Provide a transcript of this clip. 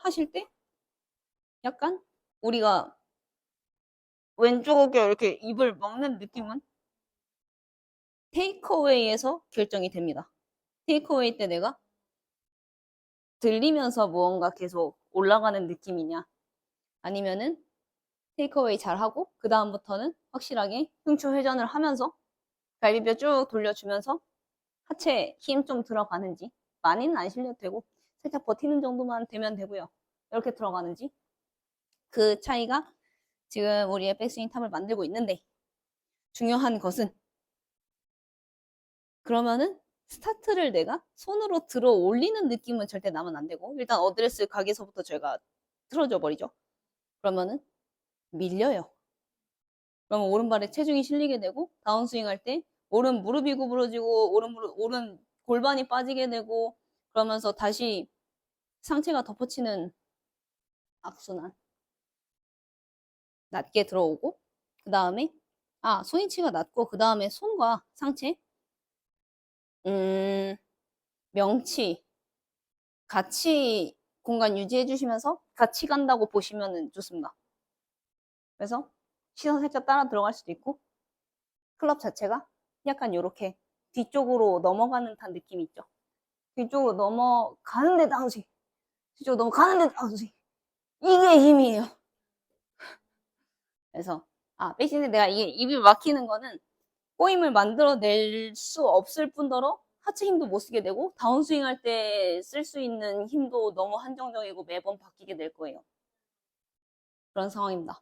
하실 때 약간 우리가 왼쪽 어깨 이렇게 입을 먹는 느낌은 테이크어웨이에서 결정이 됩니다. 테이크어웨이 때 내가 들리면서 무언가 계속 올라가는 느낌이냐 아니면은 테이크어웨이 잘 하고 그 다음부터는 확실하게 흉추 회전을 하면서 갈비뼈 쭉 돌려주면서 하체 힘 좀 들어가는지 많이는 안 실려도 되고 살짝 버티는 정도만 되면 되고요. 이렇게 들어가는지 그 차이가 지금 우리의 백스윙 탑을 만들고 있는데 중요한 것은 그러면은 스타트를 내가 손으로 들어 올리는 느낌은 절대 나면 안 되고 일단 어드레스 가게서부터 제가 틀어줘 버리죠. 그러면은 밀려요. 그러면 오른발에 체중이 실리게 되고 다운스윙 할 때 오른 무릎이 구부러지고 오른 무릎 오른 골반이 빠지게 되고 그러면서 다시 상체가 덮어치는 악순환 낮게 들어오고 그 다음에 아 손위치가 낮고 그 다음에 손과 상체 음 명치 같이 공간 유지해 주시면서 같이 간다고 보시면 좋습니다. 그래서 시선 살짝 따라 들어갈 수도 있고 클럽 자체가 약간 이렇게 뒤쪽으로 넘어가는 듯한 느낌이 있죠. 뒤쪽으로 넘어가는데 다운스윙 뒤쪽으로 넘어가는데 다운스윙 이게 힘이에요. 그래서 아 백신에 내가 이게 입이 막히는 거는 꼬임을 만들어낼 수 없을 뿐더러 하체 힘도 못 쓰게 되고 다운스윙 할 때 쓸 수 있는 힘도 너무 한정적이고 매번 바뀌게 될 거예요. 그런 상황입니다.